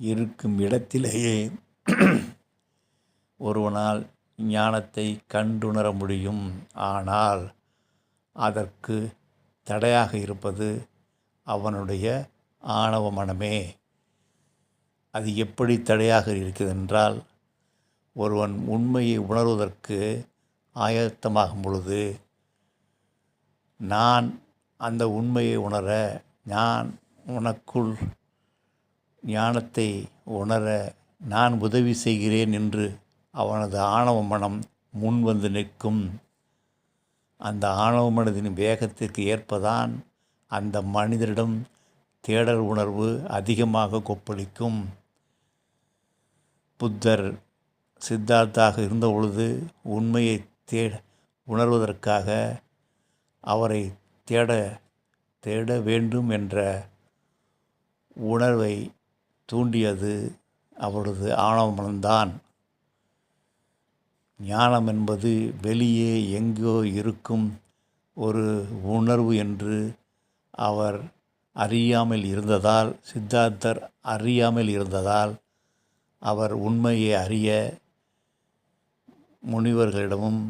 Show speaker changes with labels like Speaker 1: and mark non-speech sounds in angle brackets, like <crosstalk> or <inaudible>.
Speaker 1: இருக்கும் இடத்திலேயே <clears throat> ஒருவனால் ஞானத்தை கண்டுணர முடியும். ஆனால் அதற்கு தடையாக இருப்பது அவனுடைய ஆணவ மனமே. அது எப்படி தடையாக இருக்கிறது என்றால் ஒருவன் உண்மையை உணர்வதற்கு ஆயத்தமாகும் பொழுது நான் அந்த உண்மையை உணர நான் உனக்குள் ஞானத்தை உணர நான் உதவி செய்கிறேன் என்று அவனது ஆணவ மனம் முன் வந்து நிற்கும். அந்த ஆணவ மனதின் வேகத்திற்கு ஏற்பதான் அந்த மனிதரிடம் தேடல் உணர்வு அதிகமாக கொப்பளிக்கும். புத்தர் சித்தார்த்தாக இருந்த பொழுது உண்மையை தேட உணர்வதற்காக அவரை தேட தேட வேண்டும் என்ற உணர்வை தூண்டியது அவரது ஆணவம்தான். ஞானம் என்பது வெளியே எங்கோ இருக்கும் ஒரு உணர்வு என்று அவர் அறியாமல் இருந்ததால் சித்தார்த்தர் அறியாமல் இருந்ததால் அவர் உண்மையை அறிய முனிவர்களிடமும்